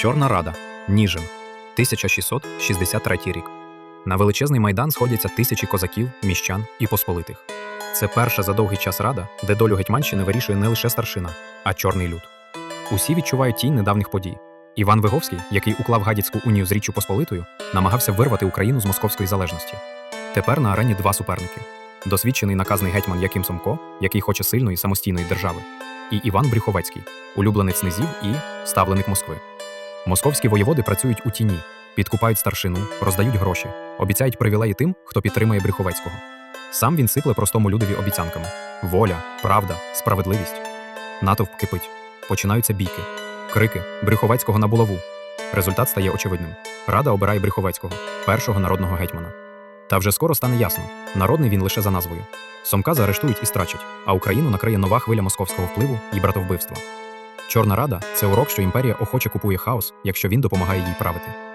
Чорна Рада, Ніжин, 1663 рік. На величезний майдан сходяться тисячі козаків, міщан і посполитих. Це перша за довгий час рада, де долю Гетьманщини вирішує не лише старшина, а чорний люд. Усі відчувають тінь недавніх подій. Іван Виговський, який уклав Гадяцьку унію з Річчю Посполитою, намагався вирвати Україну з московської залежності. Тепер на арені два суперники: досвідчений наказний гетьман Яким Сомко, який хоче сильної самостійної держави, і Іван Брюховецький, улюбленець низів і ставленик Москви. Московські воєводи працюють у тіні, підкупають старшину, роздають гроші, обіцяють привілеї тим, хто підтримує Брюховецького. Сам він сипле простому людові обіцянками: воля, правда, справедливість. Натовп кипить. Починаються бійки, крики Брюховецького на булаву. Результат стає очевидним. Рада обирає Брюховецького, першого народного гетьмана. Та вже скоро стане ясно: народний він лише за назвою. Сомка заарештують і страчать, а Україну накриє нова хвиля московського впливу і братовбивства. Чорна рада це урок, що імперія охоче купує хаос, якщо він допомагає їй правити.